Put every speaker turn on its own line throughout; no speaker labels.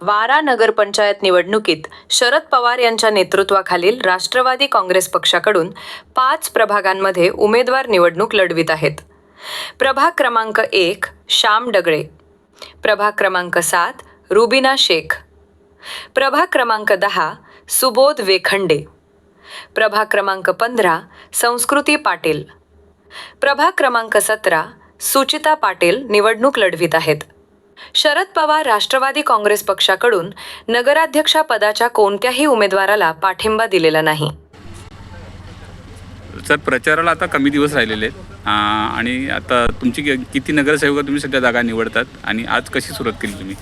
वारा नगरपंचायत निवडणुकीत शरद पवार यांच्या नेतृत्वाखालील राष्ट्रवादी काँग्रेस पक्षाकडून पाच प्रभागांमध्ये उमेदवार निवडणूक लढवित आहेत. प्रभाग क्रमांक एक श्याम डगळे. प्रभाग क्रमांक सात रुबिना शेख. प्रभाग क्रमांक दहा सुबोध वेखंडे. प्रभाग क्रमांक पंधरा संस्कृती पाटील. प्रभाग क्रमांक सतरा सुचिता पाटील निवडणूक लढवित आहेत. शरद पवार राष्ट्रवादी काँग्रेस पक्षाकडून नगराध्यक्षा पदाच्या कोणत्याही उमेदवाराला पाठिंबा दिलेला नाही.
सर प्रचाराला आता कमी दिवस राहिलेले आहेत. आ, आणि आता तुमची कि- किती नगरसेवक तुम्ही सध्या जागा निवडतात? आणि आज कशी सुरुवात केली तुम्ही?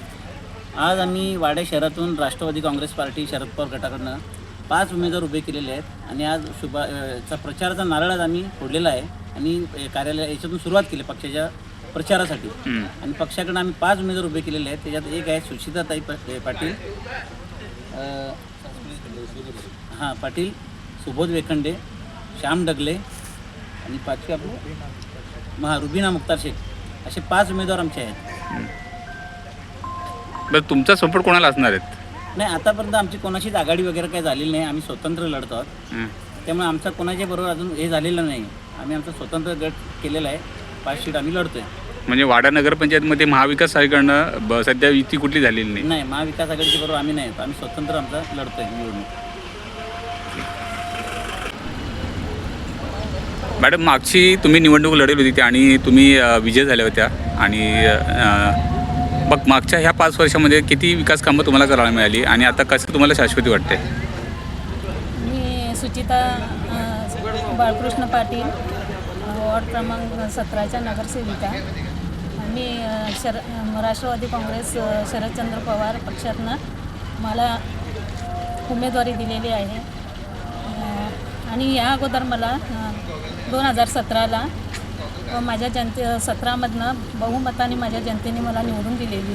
आज आम्ही वाडे शहरातून राष्ट्रवादी काँग्रेस पार्टी शरद पवार गटाकडनं पाच उमेदवार उभे केलेले आहेत. आणि आज शुभा अ, चा प्रचाराचा नारळ आज आम्ही फोडलेला आहे. आणि अ, कार्यालय याच्यातून सुरुवात केली पक्षाच्या प्रचारासाठी. आणि पक्षाकडनं आम्ही पाच उमेदवार उभे केलेले आहेत. त्याच्यात एक आहे सुशिताताई पाटील. हां पाटील सुबोध वेखंडे श्याम डगले आणि पाचवी आपलं महा रुबिना मुक्तार शेख. असे पाच उमेदवार आमचे आहेत.
बरं तुमचा सपोर्ट कोणाला असणार आहेत
नाही आतापर्यंत आमची कोणाशीच आघाडी वगैरे काही झालेली नाही. आम्ही स्वतंत्र लढतो आहोत. त्यामुळे आमचा कोणाच्या बरोबर अजून हे झालेलं नाही. आम्ही आमचा स्वतंत्र गट केलेला आहे. पाच सीट आम्ही लढतोय.
म्हणजे वाडा नगरपंचायतमध्ये महाविकास आघाडीकडनं ब सध्या युती कुठली झालेली नाही?
नाही महाविकास आघाडीच्या बरोबर आम्ही नाही आम्ही स्वतंत्र आमचा लढतोय निवडणूक.
मॅडम मागची तुम्ही निवडणूक लढवली होती त्या आणि तुम्ही अ, विजय झाल्या होत्या आणि अ, मग मागच्या ह्या पाच वर्षामध्ये किती विकास कामं तुम्हाला करायला मिळाली आणि आता कसं तुम्हाला शाश्वती वाटते
मी सुचिता अ, बाळकृष्ण पाटील वॉर्ड क्रमांक सतराच्या नगरसेविका. मी शर राष्ट्रवादी काँग्रेस शरदचंद्र पवार पक्षातनं मला उमेदवारी दिलेली आहे. आणि या अगोदर मला दोन हजार सतराला माझ्या जनते सतरामधनं बहुमताने माझ्या जनतेने मला निवडून दिलेली.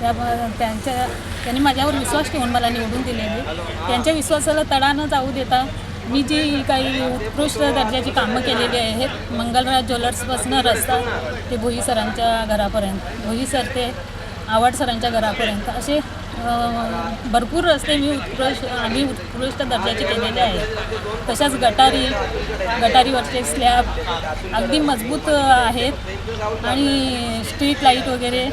त्या त्यांच्या त्यांनी माझ्यावर विश्वास ठेवून मला निवडून दिलेली. त्यांच्या विश्वासाला तडा न जाऊ देता मी जी काही उत्कृष्ट दर्जाची कामं केलेली आहेत मंगलराज ज्वेलर्सपासून रस्ता ते भोई सरांच्या घरापर्यंत भोई सर ते आवड सरांच्या घरापर्यंत असे भरपूर रस्ते मी उत्कृष्ट आम्ही उत्कृष्ट दर्जाचे केलेले आहेत. तशाच गटारी गटारीवरचे स्लॅब अगदी मजबूत आहेत आणि स्ट्रीट लाइट वगैरे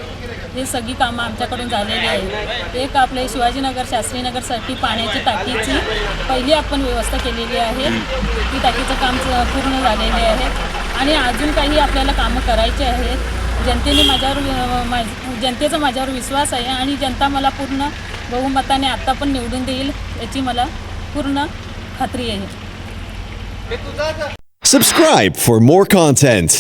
हे सगळी कामं आमच्याकडून झालेली आहेत. एक आपले शिवाजीनगर शास्त्रीनगरसाठी पाण्याची टाकीची पहिली आपण व्यवस्था केलेली आहे. ती टाकीचं काम पूर्ण झालेले आहे. आणि अजून काही आपल्याला कामं करायची आहेत. जनतेने माझ्यावर जनतेचा माझ्यावर विश्वास आहे आणि जनता मला पूर्ण बहुमताने आत्ता पण निवडून देईल याची मला पूर्ण खात्री आहे.
Subscribe for more content.